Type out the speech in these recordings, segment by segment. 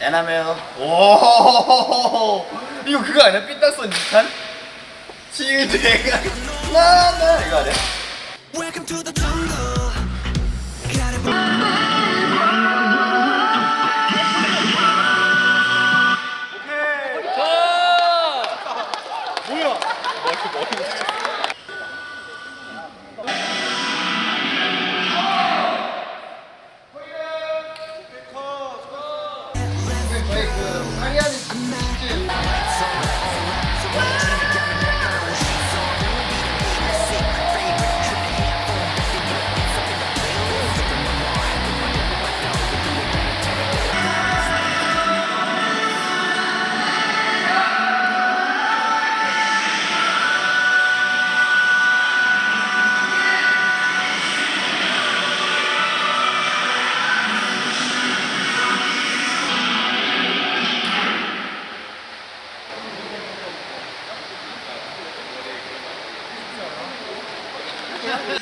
에나메요. 오, 이거 그거 아니야? 삐딱선 2탄? 지우대가 나나 이거 아니야? Jungle. Gotta 저희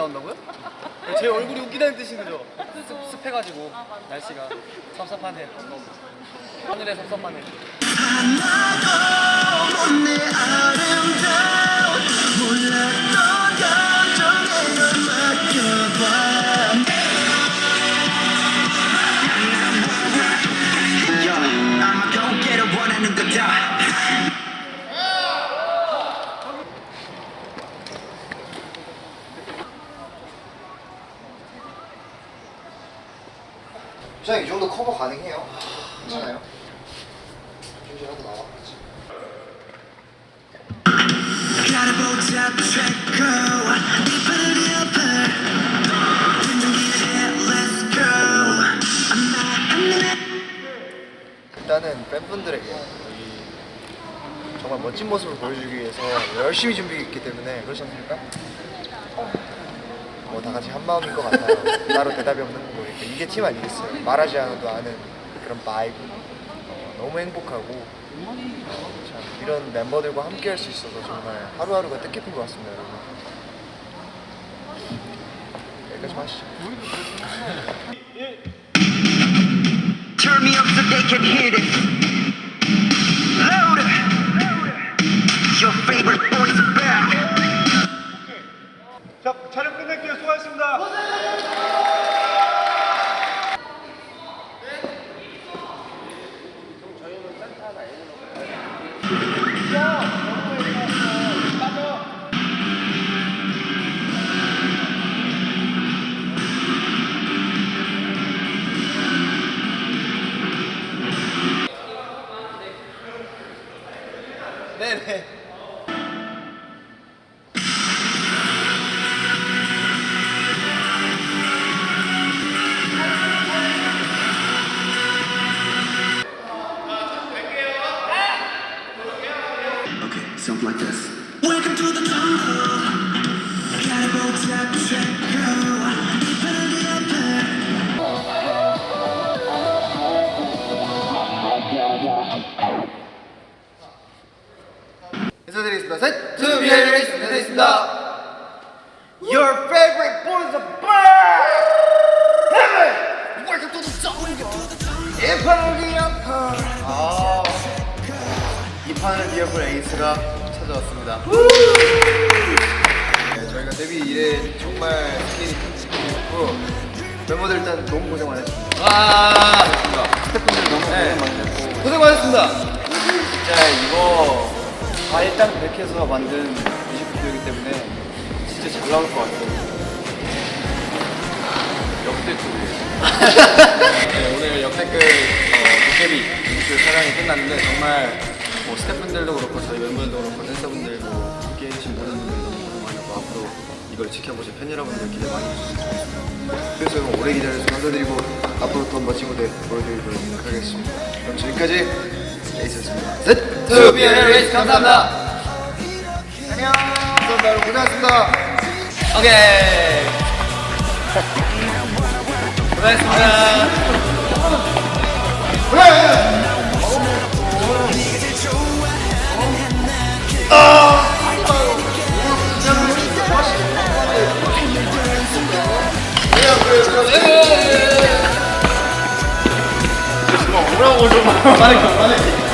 나온다고요? 제 얼굴이 웃기다는 거죠? 습, 습해가지고 날씨가 섭섭하네 하늘에 섭섭하네 부장님 이 정도 커버 가능해요? 괜찮아요? 좀 나와. 일단은 팬분들에게 이 정말 멋진 모습을 보여주기 위해서 열심히 준비했기 때문에 그렇지 않습니까? 뭐 다 같이 한 마음인 것 같아요. 따로 대답이 없는 거 보니까 이게 팀 아니겠어요? 말하지 않아도 아는 그런 바이브. 어, 너무 행복하고 어, 참 이런 멤버들과 함께 할 수 있어서 정말 하루하루가 뜻깊은 것 같습니다, 여러분. 여기까지 마시죠. Turn me up so they can hear this. Louder. Your favorite boys something like this. Welcome to the jungle. Gotta go tap check go. 이빨을 이어봐. 인사드리겠습니다. 셋, 투, 비하이레이스 인사드리겠습니다. 기억할 에이스가 찾아왔습니다. 네, 저희가 데뷔 이래 정말 스케일이 큰 스케일이었고 멤버들 일단 너무 고생 많으셨습니다. 와 스태프분들 너무 네. 고생 많으셨고 고생 많으셨습니다. 진짜 이거 다 일단 그렇게해서 만든 뮤직비디오이기 때문에 진짜 잘 나올 것 같아요. 네, 오늘 역대급 어, 도깨비 뮤직비디오 촬영이 끝났는데 정말 뭐 스태프분들도 그렇고 저희 멤버들도 그렇고 댄서분들도 함께 해주신 모든 분들이 너무 많았고 앞으로 이걸 지켜보실 팬 여러분들 기대 많이 해주시면 좋겠습니다. 그래서 오래 기다려주셔서 감사드리고 앞으로 더 멋진 무대 보여드리도록 하겠습니다. 그럼 지금까지 에이스였습니다. 셋! 투비 레이스 감사합니다. 안녕! 감사합니다. 여러분 고생하셨습니다. 오케이. 고생했습니다. 고생하셨습니다.